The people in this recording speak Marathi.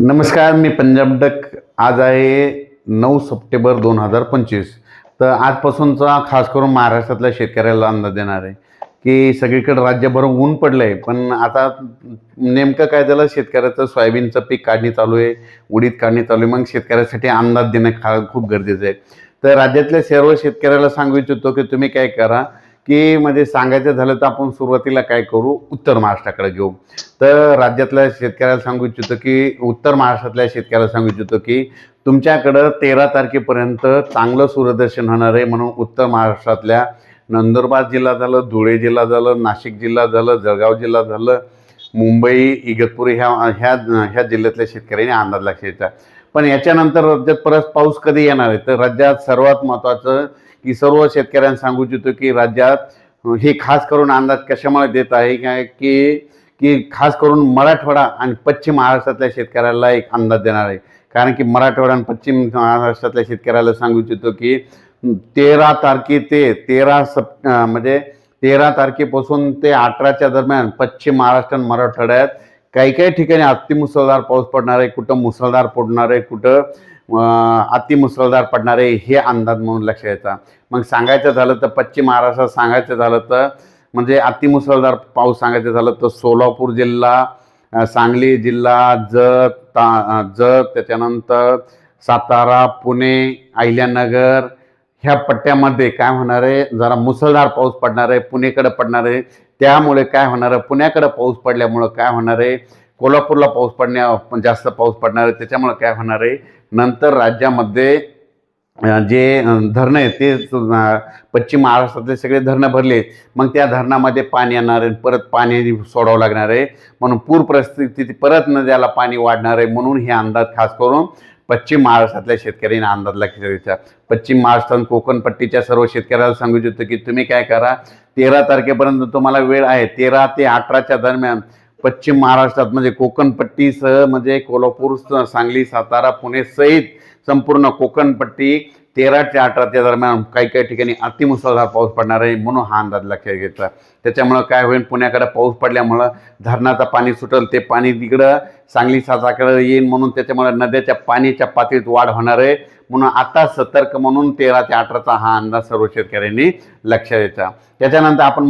नमस्कार मी पंजाब डक. आज आहे नऊ सप्टेंबर दोन हजार पंचवीस. तर आजपासूनचा खास करून महाराष्ट्रातल्या शेतकऱ्याला अंदाज देणार आहे की सगळीकडे राज्यभर ऊन पडलं आहे पण आता नेमकं काय झालं? शेतकऱ्याचं सोयाबीनचं पीक काढणी चालू आहे उडीद काढणी चालू आहे मग शेतकऱ्यासाठी अंदाज देणं खा खूप गरजेचं आहे. तर राज्यातल्या सर्व शेतकऱ्याला सांगू इच्छितो की तुम्ही काय करा की म्हणजे सांगायचं झालं तर आपण सुरुवातीला काय करू? उत्तर महाराष्ट्राकडे घेऊ. तर राज्यातल्या शेतकऱ्याला सांगू इच्छितो की उत्तर महाराष्ट्रातल्या शेतकऱ्याला सांगू इच्छितो की तुमच्याकडं तेरा तारखेपर्यंत चांगलं सूर्यदर्शन होणार आहे म्हणून उत्तर महाराष्ट्रातल्या नंदुरबार जिल्हा झालं धुळे जिल्हा झालं नाशिक जिल्हा झालं जळगाव जिल्हा झालं मुंबई इगतपुरी ह्या ह्या ह्या जिल्ह्यातल्या शेतकऱ्यांनी अंदाज लक्ष द्यायचा पण याच्यानंतर राज्यात परत पाऊस कधी येणार आहे? तर राज्यात सर्वात महत्त्वाचं की सर्व शेतकऱ्यांना सांगू इच्छितो की राज्यात हे खास करून अंदाज कशामुळे देत आहे? काय की की खास करून मराठवाडा आणि पश्चिम महाराष्ट्रातल्या शेतकऱ्याला एक अंदाज देणार आहे? कारण की मराठवाडा आणि पश्चिम महाराष्ट्रातल्या शेतकऱ्याला सांगू इच्छितो की तेरा तारखे ते तेरा सप म्हणजे तेरा तारखेपासून ते अठराच्या दरम्यान पश्चिम महाराष्ट्र आणि मराठवाड्यात काही काही ठिकाणी अतिमुसळधार पाऊस पडणार आहे कुठं मुसळधार पडणार आहे कुठं अति अतिमुसळधार पडणार आहे हे अंदाज म्हणून लक्ष यायचा मग सांगायचं झालं तर पश्चिम महाराष्ट्रात सांगायचं झालं तर म्हणजे अतिमुसळधार पाऊस सांगायचं झालं तर सोलापूर जिल्हा सांगली जिल्हा जत ता जत त्याच्यानंतर सातारा पुणे अहिल्यानगर ह्या पट्ट्यामध्ये काय होणार आहे? जरा मुसळधार पाऊस पडणार आहे पुणेकडे पडणार आहे. त्यामुळे काय होणार आहे? पुण्याकडे पाऊस पडल्यामुळं काय होणार आहे? कोल्हापूरला पाऊस पडण्या जास्त पाऊस पडणार आहे. त्याच्यामुळं काय होणार आहे? नंतर राज्यामध्ये जे धरणं आहे ते पश्चिम महाराष्ट्रातले सगळे धरणं भरले मग त्या धरणामध्ये पाणी येणार आहे. परत पाणी सोडावं लागणार आहे. म्हणून पूर परिस्थिती परत नद्याला पाणी वाढणार आहे. म्हणून हे अंदाज खास करून पश्चिम महाराष्ट्रातल्या शेतकऱ्यांना अंदाज लक्षात पश्चिम महाराष्ट्र आणि कोकण पट्टीच्या सर्व शेतकऱ्याला सांगू इच्छितो की तुम्ही काय करा तेरा तारखेपर्यंत तुम्हाला वेळ आहे तेरा ते अठराच्या दरम्यान पश्चिम महाराष्ट्रात म्हणजे कोकण पट्टीसह म्हणजे कोल्हापूर सांगली सातारा पुणे सहित संपूर्ण कोकण पट्टी तेरा ते अठराच्या दरम्यान काही काही ठिकाणी अतिमुसळधार पाऊस पडणार आहे म्हणून हा अंदाज लक्षात घ्यायचा त्याच्यामुळं काय होईल पुण्याकडे पाऊस पडल्यामुळं धरणाचं पाणी सुटेल ते पाणी तिकडं सांगली साताकडे येईल म्हणून त्याच्यामुळे नद्याच्या पाण्याच्या पातळीत वाढ होणार आहे. म्हणून आता सतर्क म्हणून तेरा ते अठराचा हा अंदाज सर्व शेतकऱ्यांनी लक्षात द्यायचा. त्याच्यानंतर आपण